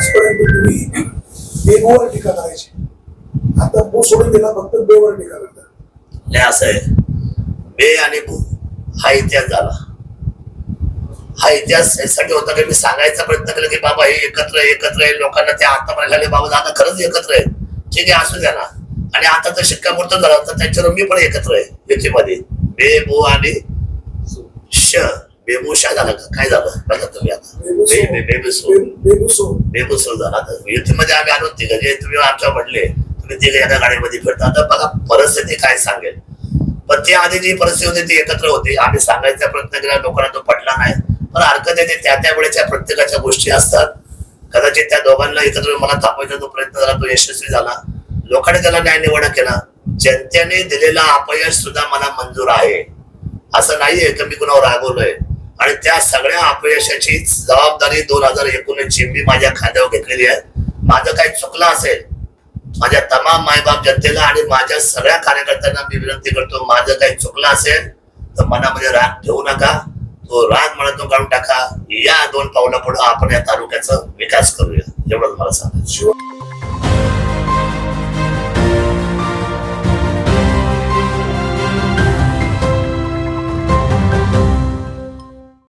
आजपर्यंत तुम्ही टीका करायची. आता भू सोडून दिला फक्त बेवर टीका करतात. नाही असं आहे. बे आणि भू हा इतिहास झाला. हा इतिहास यासाठी होता की मी सांगायचा प्रयत्न केला की बाबा हे एकत्र आहे, एकत्र आहे. लोकांना ते आता म्हणाले बाबा दादा खरंच एकत्र आहे. ठीक आहे असू द्या ना. आणि आता तर शिक्कामोर्तब झाला तर त्यांच्यावर मी पण एकत्र आहे. युतीमध्ये बे भू आणि श. बेबुशा झाला का काय झालं बघा तुम्ही आता बे- बेबुसो बेबुसो झाला तर युतीमध्ये आम्ही आलो तिघ जे तुम्ही आमच्या म्हटले तुम्ही तिघ एका गाडीमध्ये फिरता आता बघा परिस्थिती काय सांगेल पण ती आधी जी परिस्थिती होती ती एकत्र होती आम्ही सांगायचा प्रयत्न केला लोकांना तो पटला नाही पण हरकत आहे त्या त्या वेळेच्या प्रत्येकाच्या गोष्टी असतात कदाचित त्या दोघांना एकत्र मला थांबवायचा जो प्रयत्न झाला तो यशस्वी झाला लोकांनी त्याला न्याय निवडा केला जनतेने दिलेला अपयश सुद्धा मला मंजूर आहे असं नाहीये की मी कुणावर रागवलोय आणि त्या सगळ्या अपयशाची जबाबदारी दोन हजार एकोणीसची मी माझ्या खांद्यावर घेतलेली आहे. माझं काही चुकलं असेल माझ्या तमाम मायबाप जनतेला आणि माझ्या सगळ्या कार्यकर्त्यांना मी विनंती करतो माझं काही चुकलं असेल तर मनामध्ये राग ठेवू नका. तो राग मनातून काढून टाका. या दोन पावला पुढे आपण या तालुक्याचा विकास करूया. एवढंच मला सांगायचं.